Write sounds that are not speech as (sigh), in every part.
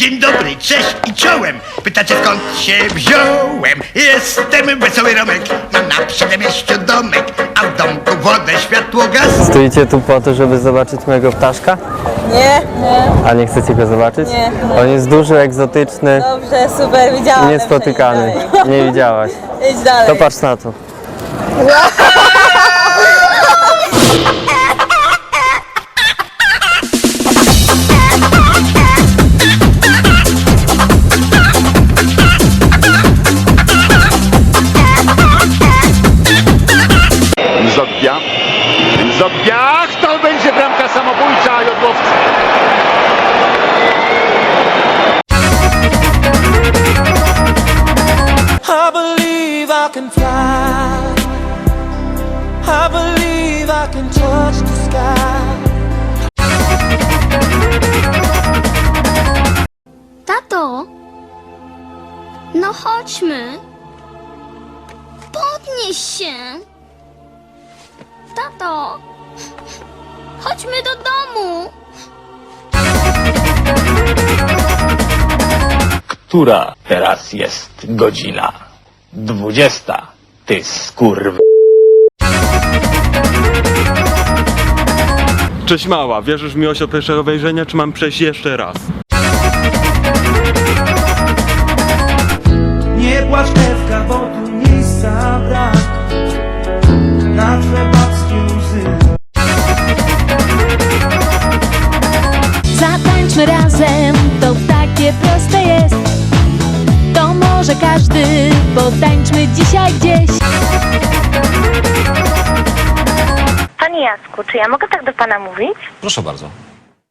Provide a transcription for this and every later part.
Dzień dobry, cześć i czołem. Pytacie skąd się wziąłem? Jestem wesoły Romek, mam na przedmieściu domek, a w domku wodę, światło, gaz. Stoicie tu po to, żeby zobaczyć mojego ptaszka? Nie, nie, A nie chcecie go zobaczyć? Nie, nie. On jest duży, egzotyczny dobrze, super, widziałam. niespotykany. Dalej. Nie widziałaś. (laughs) Idź dalej. To patrz na to. Zodbia. Zodbia! To będzie bramka samobójcza Jodłowcy. I believe I can fly. I believe I can touch the sky. Tato! No chodźmy! Podnieś się! Tato! Chodźmy do domu! Która teraz jest godzina? Dwudziesta. Ty skurw... Cześć mała, wierzysz w miłość od pierwszego wejrzenia, czy mam przejść jeszcze raz? Nie płacz Ewka, bo tu razem, to takie proste jest. To może każdy, potańczmy dzisiaj gdzieś. Panie Jacku, czy ja mogę tak do pana mówić? Proszę bardzo.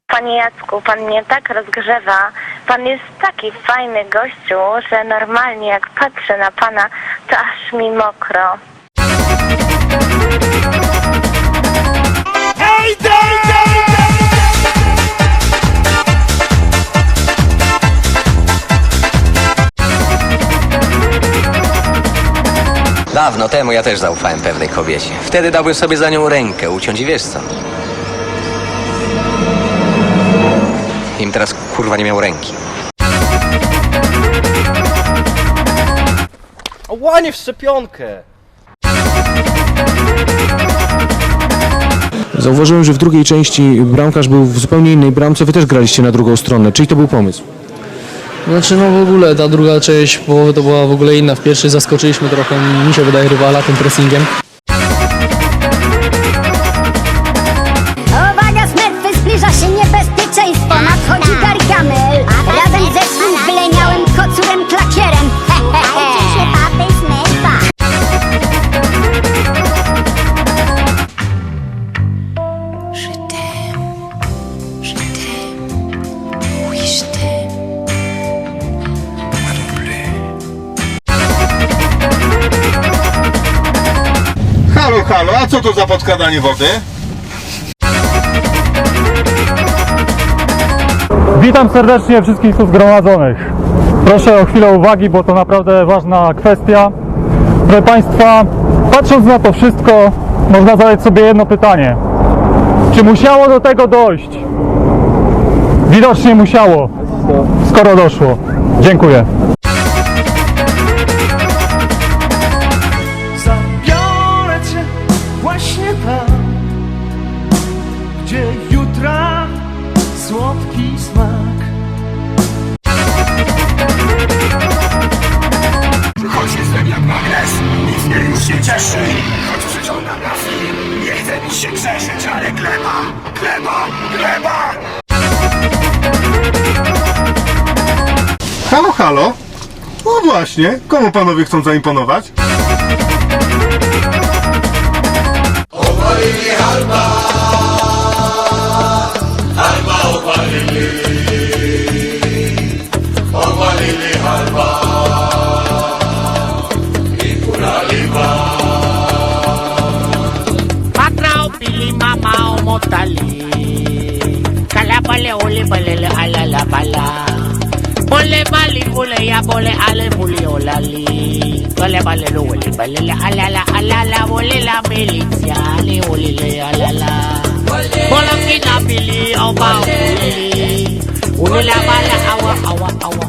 Panie Jacku, pan mnie tak rozgrzewa. Pan jest taki fajny gościu, że normalnie jak patrzę na pana, to aż mi mokro. Dawno temu ja też zaufałem pewnej kobiecie. Wtedy dałbym sobie za nią rękę uciąć i wiesz co? Im teraz kurwa nie miał ręki. Łanie w szczepionkę! Zauważyłem, że w drugiej części bramkarz był w zupełnie innej bramce, wy też graliście na drugą stronę. Czyli to był pomysł? Znaczy no w ogóle ta druga część połowy to była w ogóle inna. W pierwszej zaskoczyliśmy trochę, mi się wydaje, rywala tym pressingiem. Halo, a co to za podkradanie wody? Witam serdecznie wszystkich tu zgromadzonych. Proszę o chwilę uwagi, bo to naprawdę ważna kwestia. Proszę Państwa, patrząc na to wszystko, można zadać sobie jedno pytanie. Czy musiało do tego dojść? Widocznie musiało, skoro doszło. Dziękuję. Cieszy. Choć przeciąga na film, nie chce mi się grzeszyć, ale gleba, gleba, gleba. Halo, halo? No właśnie, komu panowie chcą zaimponować? Patrao pili mama o motali. Kala pale ole pale le ala la pala. Pole bali pole ya pole ale puli olali. Kala pale lo ole pale le ala la ala la ole la milicia ale ole le ala la. Kina pili o ba pili. Ole la bala awa awa awa.